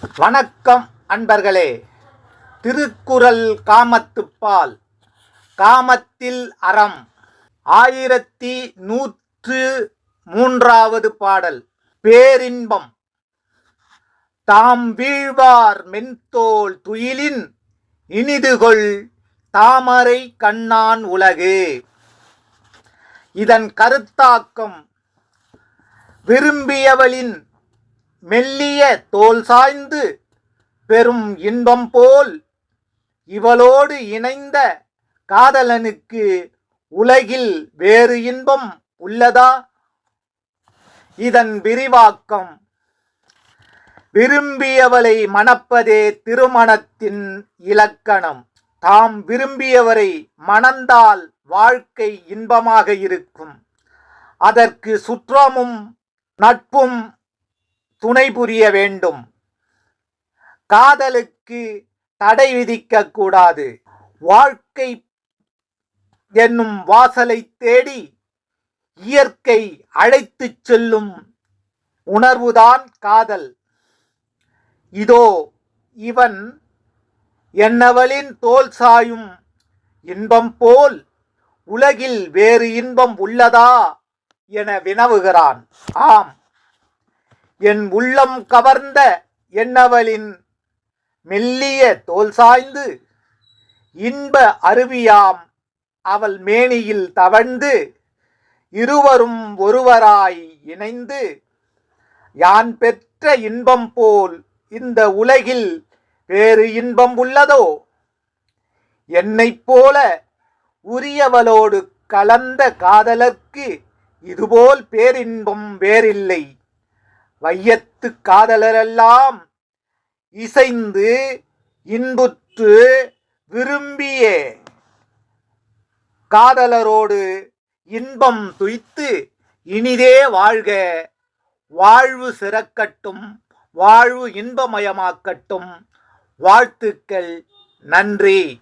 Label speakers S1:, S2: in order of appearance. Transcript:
S1: வணக்கம் அன்பர்களே. திருக்குறள் காமத்துப்பால் காமத்தில் அறம். ஆயிரத்தி நூற்று மூன்றாவது பாடல் பேரின்பம். தாம் வீழ்வார் மென்தோல் துயிலின் இனிதுகொள் தாமரை கண்ணான் உலகு. இதன் கருத்தாக்கம் விரும்பியவளின் மெல்லிய தோல் சாய்ந்து பெரும் இன்பம் போல் இவளோடு இணைந்த காதலனுக்கு உலகில் வேறு இன்பம் உள்ளதா? இதன் விரிவாக்கம். விரும்பியவளை மணப்பதே திருமணத்தின் இலக்கணம். தாம் விரும்பியவரை மணந்தால் வாழ்க்கை இன்பமாக இருக்கும். அதற்கு சுற்றமும் நட்பும் துணை புரிய வேண்டும். காதலுக்கு தடை விதிக்க கூடாது. வாழ்க்கை என்னும் வாசலை தேடி இயற்கை அழைத்துச் செல்லும் உணர்வுதான் காதல். இதோ இவன் என்னவளின் தோல் சாயும் இன்பம் போல் உலகில் வேறு இன்பம் உள்ளதா என வினவுகிறான். ஆம். என் உள்ளம் கவர்ந்த என்னவளின் மெல்லிய தோல் சாய்ந்து இன்ப அருவியாம் அவள் மேனியில் தவழ்ந்து இருவரும் ஒருவராய் இணைந்து யான் பெற்ற இன்பம் போல் இந்த உலகில் வேறு இன்பம் உள்ளதோ? என்னைப் போல உரியவளோடு கலந்த காதலர்க்கு இதுபோல் பேரின்பம் வேறில்லை. வையத்து காதலரெல்லாம் இசைந்து இன்புற்று விரும்பிய. காதலரோடு இன்பம் துய்த்து இனிதே வாழ்க. வாழ்வு சிறக்கட்டும் வாழ்வு இன்பமயமாக்கட்டும். வாழ்த்துக்கள் நன்றி.